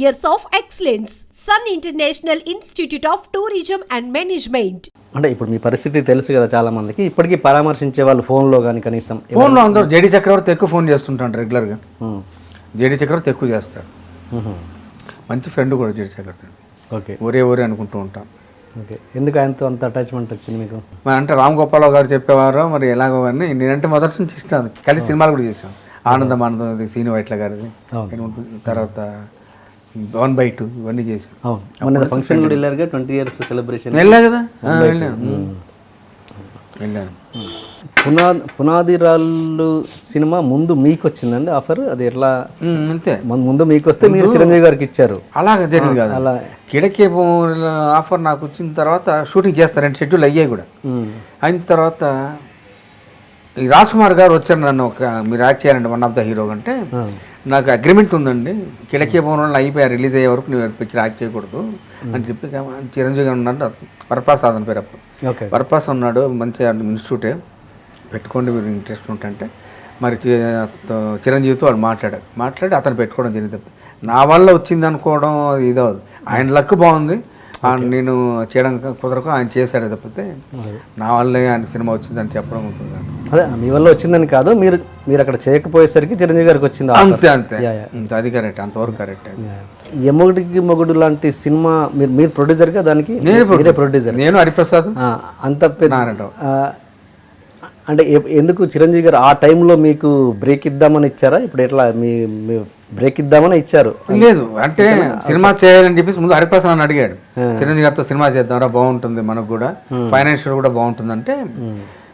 years of excellence. Sun International Institute of Tourism and Management. అంటే ఇప్పుడు మీ పరిస్థితి తెలుసు కదా చాలా మందికి. ఇప్పటికీ పరామర్శించే వాళ్ళు ఫోన్లో కానీ కనీసం ఫోన్లో అందరూ జేడీ చక్రవర్తి ఎక్కువ ఫోన్ చేస్తుంటాడు రెగ్యులర్గా. జేడీ చక్రవర్తి ఎక్కువ చేస్తాడు. మంచి ఫ్రెండ్ కూడా జేడీ చక్రవర్తి. ఓకే. ఒరే ఒరే అనుకుంటూ ఉంటాం. ఓకే. ఎందుకు ఆయనతో అంత అటాచ్మెంట్ వచ్చింది మీకు? మరి అంటే రామ్ గోపాలరావు గారు చెప్పేవారు మరి ఎలాగో అని నేనంటే మొదటి నుంచి ఇష్టం. కలిసి సినిమాలు కూడా చేసాం ఆనందం ఆనందం సీని వైట్ల గారిది? తర్వాత వన్ బై టూ ఇవన్నీ చేసాం అవును. ఫంక్షన్ కూడా వెళ్ళారుగా ట్వంటీ ఇయర్స్ సెలబ్రేషన్ వెళ్ళా కదా? వెళ్ళాను. వెళ్ళాను. పునా పునాది రాళ్ళు సినిమా ముందు మీకు వచ్చిందండి ఆఫర్? అది ఎట్లా? అంతే. ముందు మీకు వస్తే మీరు చిరంజీవి గారికి ఇచ్చారు. అలాగే జరిగింది కాదు. అలా. కిడకే ఆఫర్ నాకు వచ్చిన తర్వాత షూటింగ్ చేస్తారు. రెండు షెడ్యూల్ అయ్యాయి కూడా. అయిన తర్వాత రాజ్ కుమార్ గారు వచ్చారు నన్ను ఒక మీరు యాక్ట్ చేయాలండి వన్ ఆఫ్ ద హీరో అంటే. నాకు అగ్రిమెంట్ ఉందండి. కిడకే భవనంలో అయిపోయా రిలీజ్ అయ్యే వరకు నువ్వు పిక్చర్ యాక్ట్ చేయకూడదు అని చెప్పి చిరంజీవి గారు ఉన్నాడు వరప్రసాద్ అని పేరు అప్పుడు. ఓకే. వరప్రసాద్ ఉన్నాడు మంచి ఇన్స్టిట్యూటే పెట్టుకోండి మీరు ఇంట్రెస్ట్ ఉంటే మరి చిరంజీవితో వాడు మాట్లాడాడు. మాట్లాడి అతను పెట్టుకోవడం జరిగింది. నా వల్ల వచ్చింది అనుకోవడం ఇదవదు ఆయన లక్ బాగుంది. నేను చేయడం కుదరకు ఆయన చేశాడు తప్పితే నా వల్లే ఆయన సినిమా వచ్చిందని చెప్పడం అవుతుంది. అదే మీ వల్ల వచ్చిందని కాదు మీరు మీరు అక్కడ చేయకపోయేసరికి చిరంజీవి గారికి వచ్చింది. అంతే అంతే. అది కరెక్ట్ అంతవరకు కరెక్ట్ యమగుడికి మొగుడు లాంటి సినిమా మీరు మీరు ప్రొడ్యూసర్గా దానికి మీరే ప్రొడ్యూసర్ నేను హరిప్రసాద్. అంత అంటే ఎందుకు చిరంజీవి గారు ఆ టైంలో మీకు బ్రేక్ ఇద్దామని ఇచ్చారా? ఇప్పుడు ఎట్లా మీ మీ బ్రేక్ ఇద్దామని ఇచ్చారు? లేదు అంటే సినిమా చేయాలని చెప్పేసి ముందు హరిప్రసాద్ అని అడిగాడు. చిరంజీవి గారితో సినిమా చేద్దాంరా బాగుంటుంది మనకు కూడా. ఫైనాన్షియల్ కూడా బాగుంటుంది అంటే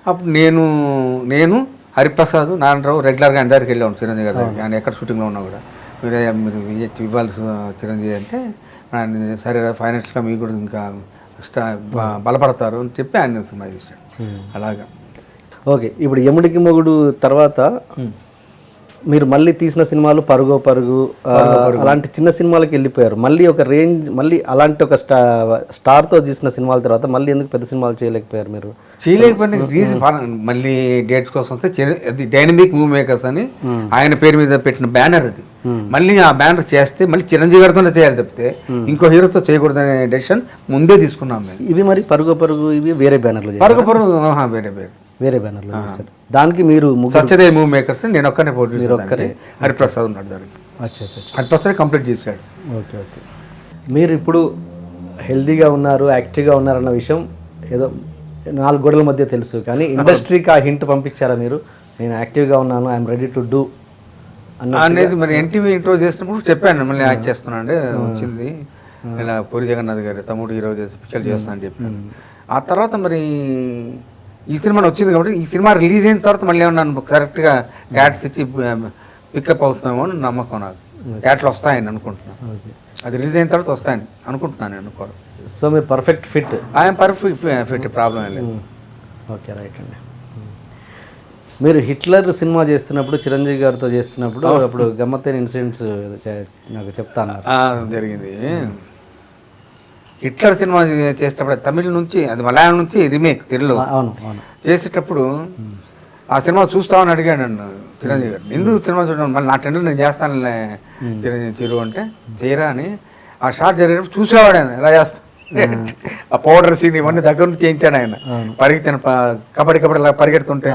అప్పుడు నేను నేను హరిప్రసాద్ నారాయణరావు రెగ్యులర్గా దగ్గరికి వెళ్ళాము చిరంజీవి గారి ఆయన ఎక్కడ షూటింగ్లో ఉన్నా కూడా. మీరు మీరు ఇవ్వాల్సి చిరంజీవి అంటే సరే ఫైనాన్షియల్గా మీకు కూడా ఇంకా స్టా బలపడతారు అని చెప్పి ఆయన సినిమా చేశాడు అలాగా. ఓకే. ఇప్పుడు యముడికి మొగుడు తర్వాత మీరు మళ్ళీ తీసిన సినిమాలు పరుగో పరుగు అలాంటి చిన్న సినిమాలకి వెళ్ళిపోయారు. మళ్ళీ ఒక రేంజ్ మళ్ళీ అలాంటి ఒక స్టా స్టార్తో తీసిన సినిమాల తర్వాత మళ్ళీ ఎందుకు పెద్ద సినిమాలు చేయలేకపోయారు మీరు? చేయలేకపోయిన రీజన్ మళ్ళీ డేట్స్ కోసం వస్తే అది డైనమిక్ మూవ్ మేకర్స్ అని ఆయన పేరు మీద పెట్టిన బ్యానర్ అది. మళ్ళీ ఆ బ్యానర్ చేస్తే మళ్ళీ చిరంజీవి గారితోనే చేయాలి తప్పితే ఇంకో హీరోతో చేయకూడదనే డెసిషన్ ముందే తీసుకున్నాం మేము. ఇవి మరి పరుగో పరుగు ఇవి వేరే బ్యానర్లు పరుగు పరుగు వేరే వేరే. వేరే బ్యానర్లు చేశారు దానికి మీరు సత్యదేవ్ మూవ్ మేకర్స్ నేను ఒక్కనే ప్రొడ్యూసర్ ఒక్కరే హరిప్రసాద్ ఉన్నాడు దానికి. అచ్చా అచ్చా. హరిప్రసాద్ కంప్లీట్ చేశాడు. Okay okay. మీరు ఇప్పుడు హెల్తీగా ఉన్నారు యాక్టివ్గా ఉన్నారన్న విషయం ఏదో నాలుగు గోడల మధ్య తెలుసు కానీ ఇండస్ట్రీకి ఆ హింట్ పంపించారా మీరు? నేను యాక్టివ్గా ఉన్నాను ఐఎమ్ రెడీ టు డూ అనేది మరి ఎన్టీవీ ఇంట్రో చేసినప్పుడు చెప్పాను మళ్ళీ యాక్ట్ చేస్తున్నా అంటే వచ్చింది. ఇలా పూరి జగన్నాథ్ గారి తమ్ముడు హీరో చేసి పిక్చర్ చేస్తా అని చెప్పాను ఆ తర్వాత మరి ఈ సినిమా వచ్చింది కాబట్టి ఈ సినిమా రిలీజ్ అయిన తర్వాత మళ్ళీ ఏమన్నా కరెక్ట్గా క్యాట్స్ ఇచ్చి పికప్ అవుతున్నామో అని నమ్మకం నాకు. క్యాట్లు వస్తాయని అనుకుంటున్నాను. అది రిలీజ్ అయిన తర్వాత వస్తాయని అనుకుంటున్నాను నేను అనుకోవడం సో మీరు perfect fit I'm perfect fit problem ఏం లేదు. ఓకే రైట్ అండి. మీరు హిట్లర్ సినిమా చేస్తున్నప్పుడు చిరంజీవి గారితో చేస్తున్నప్పుడు అప్పుడు గమ్మత్తైన ఇన్సిడెంట్స్ నాకు చెప్తాను జరిగింది. హిట్లర్ సినిమా చేసేటప్పుడు తమిళ నుంచి అది మలయాళం నుంచి రీమేక్ తెలుగులో అవును అవును. చేసేటప్పుడు ఆ సినిమా చూస్తామని అడిగాడు నన్ను చిరంజీవి గారు. ఎందుకు సినిమా చూడడం? మళ్ళీ నా టెండర్ నేను చేస్తానులే చిరంజీవి చిరు అంటే చేయరా అని. ఆ షార్ట్ జరిగేటప్పుడు చూసేవాడు ఆయన ఎలా చేస్తా? ఆ పౌడర్ సీన్ ఇవన్నీ దగ్గర నుంచి చేయించాడు ఆయన. పరిగెత్తిన కబడ్డీ కబడ్డీ పరిగెడుతుంటే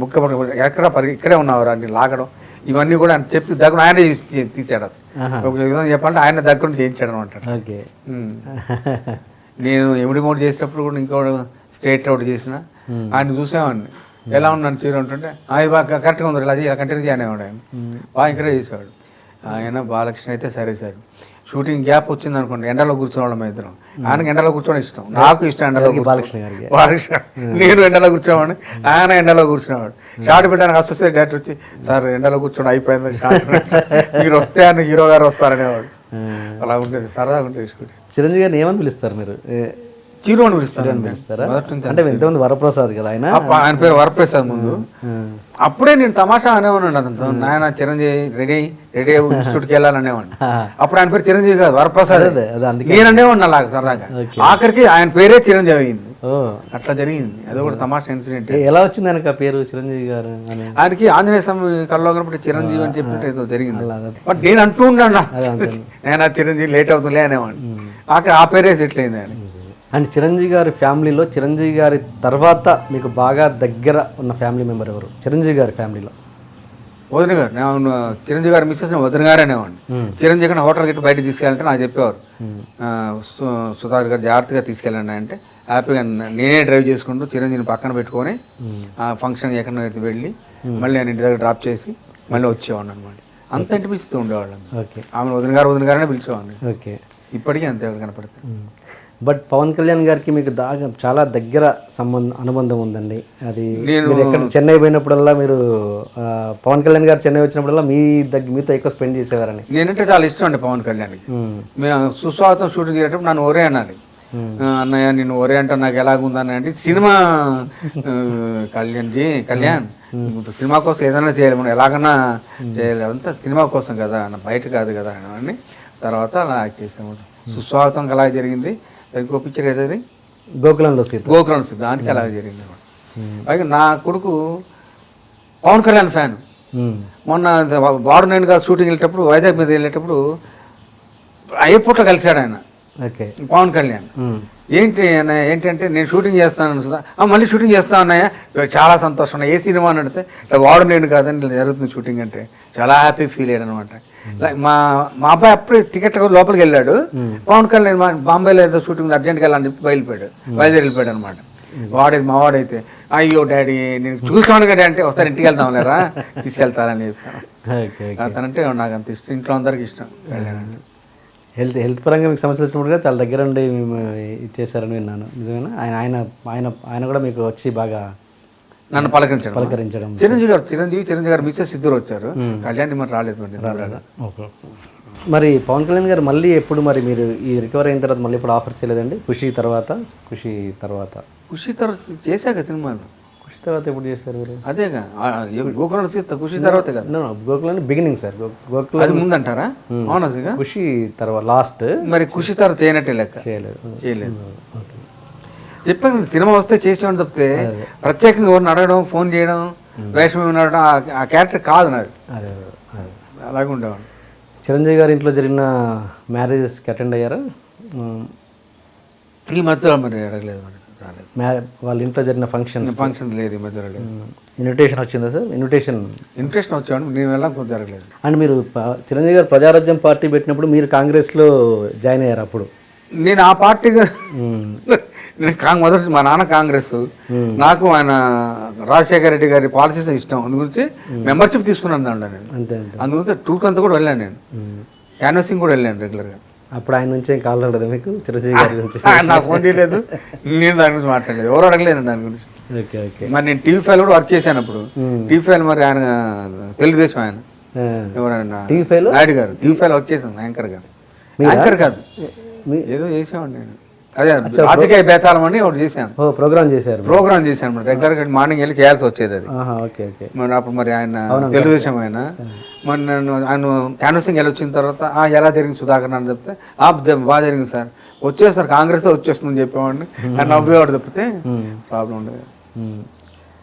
బుక్ కబడ్డీ ఎక్కడ పరిగె ఇక్కడే ఉన్నావు అని లాగడం. ఇవన్నీ కూడా ఆయన చెప్పి దగ్గర ఆయన తీసి- తీసాడు అసలు. ఒక విధంగా చెప్పాలంటే ఆయన దగ్గర చేయించాడు అనమాట ఓకే. నేను ఎమిడి మోడ్ చేసేటప్పుడు కూడా ఇంకో స్ట్రేట్ అవుట్ చేసిన ఆయన చూసేవాడిని. ఎలా ఉన్నాను చీర ఉంటుంటే అది బాగా కరెక్ట్గా ఉంది ఇలా కంటిన్యూ చేయనేవాడు ఆయన. బాగా ఎంకరేజ్ చేసేవాడు. ఆయన బాలకృష్ణ అయితే సరే సరే. షూటింగ్ గ్యాప్ వచ్చింది అనుకోండి ఎండలో కూర్చోవడం ఇద్దరం. ఆయనకి ఎండలో కూర్చోవడం ఇష్టం. నాకు ఇష్టం ఎండలో కూర్చోవడం. బాలకృష్ణ గారికి? బాలకృష్ణ. నేను ఎండలో కూర్చోవాడిని ఆయన ఎండలో కూర్చునేవాడు. షార్ట్ పెట్టడానికి అసోసియేట్ డైరెక్టర్ వచ్చి సార్ ఎండలో కూర్చోండి అయిపోయింది మీరు వస్తే అని హీరో గారు వస్తారనేవాడు. అలా ఉండేది సరదాగా ఉండేది షూటింగ్. చిరంజీవి గారిని ఏమని పిలుస్తారు మీరు? చిరు అని పిలుస్తారు అంటే ఇంతమంది వరప్రసాద్ కదా ఆయన? ఆయన పేరు వరప్రసాద్ ముందు. అప్పుడే నేను తమాషా అనేవాడిని అతనితో. నాయన చిరంజీవి రెడీ రెడీ ఇన్స్టిట్యూట్కి వెళ్ళాలనేవాడిని అప్పుడు ఆయన పేరు చిరంజీవి కాదు వరప్రసాద్. నేను అనేవాడిని అలాగ సరదాగా. ఆఖరికి ఆయన పేరే చిరంజీవి అయింది. అట్లా జరిగింది. అది కూడా తమాషా ఇన్సిడెంట్. ఎలా వచ్చింది ఆయనకు ఆ పేరు చిరంజీవి గారు ఆయనకి ఆంజనేయ స్వామి కల్లో కనపడి చిరంజీవి అని చెప్పినట్టు ఏదో జరిగింది. బట్ నేను అంటూ ఉన్నాను నేను చిరంజీవి లేట్ అవుతుందిలే అనేవాడిని. అక్కడ ఆ పేరే సెటిల్ అయింది ఆయన అండ్ చిరంజీవి గారి ఫ్యామిలీలో చిరంజీవి గారి తర్వాత మీకు బాగా దగ్గర ఉన్న ఫ్యామిలీ మెంబర్ ఎవరు? చిరంజీవి గారి ఫ్యామిలీలో. వదిన గారు నేను చిరంజీవి గారు మిస్సెస్ వదిన గారు అనేవాడిని. చిరంజీవి గారిని హోటల్ గట్టి బయట తీసుకెళ్ళాలంటే నాకు చెప్పేవారు. సుధాకర్ గారు జాగ్రత్తగా తీసుకెళ్ళండి అంటే హ్యాపీగా నేనే డ్రైవ్ చేసుకుంటూ చిరంజీవిని పక్కన పెట్టుకొని ఆ ఫంక్షన్ ఎక్కడ వెళ్ళి మళ్ళీ నేను ఇంటి దగ్గర డ్రాప్ చేసి మళ్ళీ వచ్చేవాడిని అనమాట అంత ఇంటిపిస్తూ ఉండేవాళ్ళం. ఓకే. ఆమె వదిన గారు వదిన గారనే పిలిచేవాడిని. ఓకే. ఇప్పటికీ అంతే ఎవరు కనపడితే బట్ పవన్ కళ్యాణ్ గారికి మీకు దాగా చాలా దగ్గర సంబంధం అనుబంధం ఉందండి. అది మీరు ఎక్కడ చెన్నై పోయినప్పుడల్లా మీరు పవన్ కళ్యాణ్ గారు చెన్నై వచ్చినప్పుడల్లా మీ దగ్గర మీతో ఎక్కువ స్పెండ్ చేసేవారని నేనంటే చాలా ఇష్టం అండి పవన్ కళ్యాణ్కి. మ్మ్. సుస్వాగతం షూటింగ్ చేసేటప్పుడు నన్ను ఒరే అనాలి ఆ, అన్నయ్య నేను ఒరే అంటే నాకు ఎలాగుందని అంటే సినిమా కళ్యాణ్ జీ కళ్యాణ్ సినిమా కోసం ఏదైనా చేయాలి. మనం ఎలాగన్నా చేయాలి. అంతా సినిమా కోసం కదా. అన్న బయట కాదు కదా అని తర్వాత అలా యాక్ట్ చేసాము సుస్వాగతం అలా జరిగింది. ఇంకో పిక్చర్ ఏదది? గోకులంలో సీత. గోకులం దానికి అలా జరిగింది అనమాట నా కొడుకు పవన్ కళ్యాణ్ ఫ్యాన్. మొన్న బాడు నేను కాదు షూటింగ్ వెళ్ళేటప్పుడు వైజాగ్ మీద వెళ్ళేటప్పుడు ఎయిర్పోర్ట్లో కలిశాడు ఆయన. ఓకే. పవన్ కళ్యాణ్. ఏంటి అన్నయ్య ఏంటంటే నేను షూటింగ్ చేస్తాను సుధా "ఆ, మళ్ళీ షూటింగ్ చేస్తా అన్నయ్య? ఇవాళ చాలా సంతోషం. ఏ సినిమా అని అడిగితే ఇట్లా వాడు నేను కాదని జరుగుతుంది షూటింగ్ అంటే. చాలా హ్యాపీ ఫీల్ అయ్యాడు అనమాట మా మా అబ్బాయి అప్పుడే టికెట్ లోపలికి వెళ్ళాడు. పవన్ కళ్యాణ్ బాంబేలో ఏదో షూటింగ్ అర్జెంట్గా వెళ్ళాలని చెప్పి బయలుపోయాడు బయలుదేరి వెళ్ళిపోయాడు అనమాట వాడేది మా వాడైతే అయ్యో డాడీ నేను చూస్తాను కదా అంటే ఒకసారి ఇంటికి వెళ్తాం లేరా? తీసుకెళ్తారని చెప్పాను. అతనంటే నాకు అంత ఇష్టం ఇంట్లో అందరికి ఇష్టం. హెల్త్ హెల్త్ పరంగా మీకు సమస్య వచ్చినప్పుడు చాలా దగ్గర ఉండి మేము ఇచ్చేసారని విన్నాను. నిజమేనా? ఆయన ఆయన ఆయన ఆయన కూడా మీకు వచ్చి బాగా నన్ను పలకరించడం. పలకరించడం. చిరంజీవి గారు చిరంజీవి చిరంజీవి గారు మిస్సెస్ ఇద్దరు వచ్చారు. కళ్యాణ్ మరి రాలేదు మరి పవన్ కళ్యాణ్ గారు మళ్ళీ ఎప్పుడు మరి మీరు ఈ రికవర్ అయిన తర్వాత మళ్ళీ ఎప్పుడు ఆఫర్ చేయలేదండి? ఖుషి తర్వాత? ఖుషి తర్వాత. ఖుషి తర్వాత చేశాక సినిమాలు. ఖుషి తర్వాత ఎప్పుడు చేశారు మీరు? అదేగా. గోకులం సీత ఖుషి తర్వాతే కదా. Gokulam beginning sir. గోకులం అది ముందంటారా? అవునా ఖుషి తర్వాత లాస్ట్ మరి ఖుషి తర్వాత చేయనట్టే లెక్క. చేయలేదు. చేయలేదు. చెప్పాను కదా, సినిమా వస్తే చేసేవాడిని తప్పితే ప్రత్యేకంగా ఎవరిని అడగడం ఫోన్ చేయడం వేషం అడగడం ఆ- క్యారెక్టర్ కాదు నాది. అలాగే ఉండేవాడు చిరంజీవి గారి ఇంట్లో జరిగిన మ్యారేజెస్కి అటెండ్ అయ్యారా? ఈ మధ్యలో మరి అడగలేదు మరి వాళ్ళ ఇంట్లో జరిగిన ఫంక్షన్ ఫంక్షన్ లేదు ఈ మధ్యలో లేదు ఇన్విటేషన్ వచ్చిందా సార్? ఇన్విటేషన్ ఇంట్రెస్ట్ వచ్చాడు నేను వెళ్ళాం కొంచెం జరగలేదు అండ్ మీరు చిరంజీవి గారు ప్రజారాజ్యం పార్టీ పెట్టినప్పుడు మీరు కాంగ్రెస్లో జాయిన్ అయ్యారు అప్పుడు? నేను ఆ పార్టీగా నేను కాంగ్ మొదటి మా నాన్న కాంగ్రెస్. నాకు ఆయన రాజశేఖర రెడ్డి గారి పాలసీస్ ఇష్టం. అందు గురించి మెంబర్షిప్ తీసుకున్నాను దాంట్లో నేను. అంతే అంతే. అందు గురించి టూర్కి అంతా కూడా వెళ్ళాను నేను. క్యాన్వసింగ్ కూడా వెళ్ళాను రెగ్యులర్గా. అప్పుడు ఆయన నుంచి ఏం కాల్ రాలేదా మీకు? చిరంజీవి గారి గురించి నాకు ఫోన్ చేయలేదు. నేను దాని గురించి మాట్లాడలేదు. ఎవరు అడగలేదు దాని గురించి. Okay okay. మరి నేను టీవీ ఫైల్ కూడా వర్క్ చేశాను అప్పుడు. టీవీ ఫైల్ మరి ఆయన తెలుగుదేశం ఆయన. ఎవరైనా టీవీ ఫైల్? నాయుడు గారు. టీవీ ఫైల్ వర్క్ చేశాను యాంకర్ గారు యాంకర్ కాదు. ఏదో చేసేవాడిని నేను. అదే రాజకీయ బేతాళం అని ఒకటి చేశాను. ఓ ప్రోగ్రామ్ చేశారు. ప్రోగ్రామ్ చేశాను మరి. రెగ్యులర్గా మార్నింగ్ వెళ్ళి చేయాల్సి వచ్చేది అది. ఆహా ఓకే ఓకే. మరి అప్పుడు మరి ఆయన తెలుగుదేశం ఆయన. మరి నేను ఆయన క్యాన్వసింగ్ వెళ్ళి వచ్చిన తర్వాత "ఆ, ఎలా జరిగింది సుధాకర్ అని చెప్తే "ఆ, బాగా జరిగింది సార్. వచ్చేస్తారు కాంగ్రెస్ వచ్చేస్తుందని చెప్పేవాడిని. ఆయన నవ్వేవాడు తప్పితే ప్రాబ్లం ఉండేది.